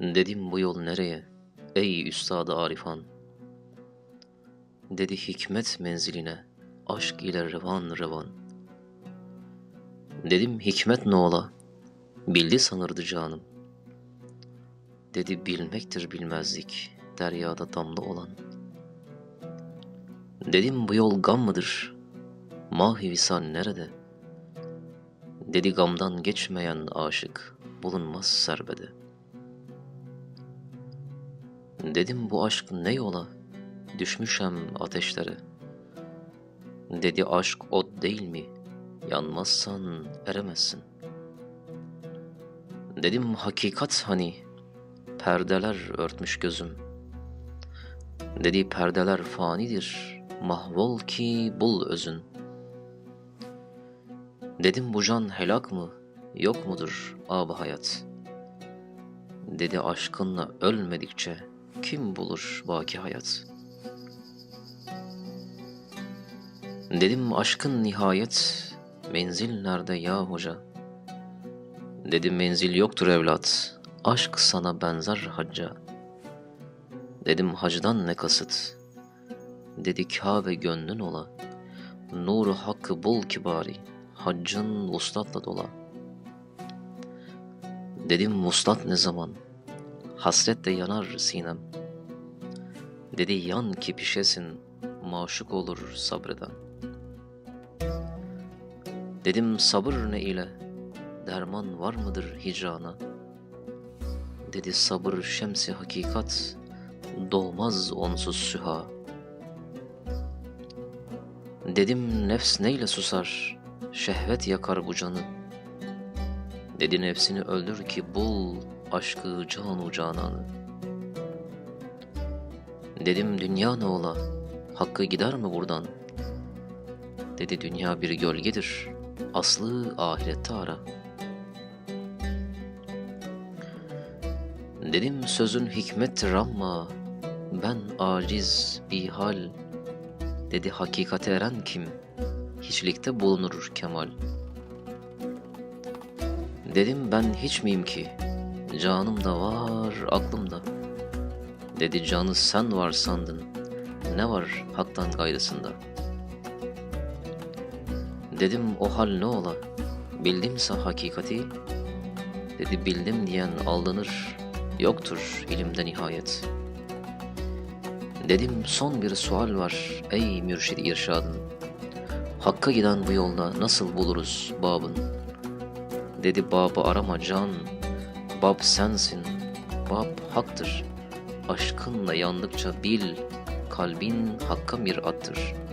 Dedim bu yol nereye? Ey üstadı Arifan. Dedi hikmet menziline, aşk ile revan revan. Dedim hikmet ne ola? Bildi sanırdı canım. Dedi bilmektir bilmezlik, deryada damla olan. Dedim bu yol gam mıdır? Mahi visal nerede? Dedi gamdan geçmeyen aşık bulunmaz serbede. Dedim bu aşk ne yola? Düşmüşem ateşlere. Dedi aşk ot değil mi? Yanmazsan eremezsin. Dedim hakikat hani? Perdeler örtmüş gözüm. Dedi perdeler fanidir. Mahvol ki bul özün. Dedim bu can helak mı? Yok mudur ab hayat? Dedi aşkınla ölmedikçe kim bulur baki hayat? Dedim aşkın nihayet menzil nerede ya hoca? Dedim menzil yoktur evlat, aşk sana benzer hacca. Dedim hacdan ne kasıt? Dedi Kabe gönlün ola, nuru hakkı bul kibari, haccın vuslatla dola. Dedim vuslat ne zaman? Hasretle yanar sinem. Dedi yan ki pişesin, maşuk olur sabreden. Dedim sabır ne ile, derman var mıdır hicrana? Dedi sabır şemsi hakikat, dolmaz onsuz süha. Dedim nefs neyle susar, şehvet yakar bu canı. Dedi nefsini öldür ki bul aşkı canu cananı. Dedim dünya ne ola, hakkı gider mi buradan? Dedi dünya bir gölgedir, aslı ahirette ara. Dedim sözün hikmettir ama ben aciz bir hal. Dedi hakikate eren kim? Hiçlikte bulunur kemal. Dedim ben hiç miyim ki? Canım da var, aklım da. Dedi canı sen var sandın. Ne var haktan gayrısında? Dedim o hal ne ola? Bildimse hakikati. Dedi bildim diyen aldanır. Yoktur ilimde nihayet. Dedim son bir sual var ey mürşid irşadın. Hakka giden bu yolda nasıl buluruz babın? Dedi babı arama can, bab sensin, bab haktır. Aşkınla yandıkça bil, kalbin hakka mirattır.''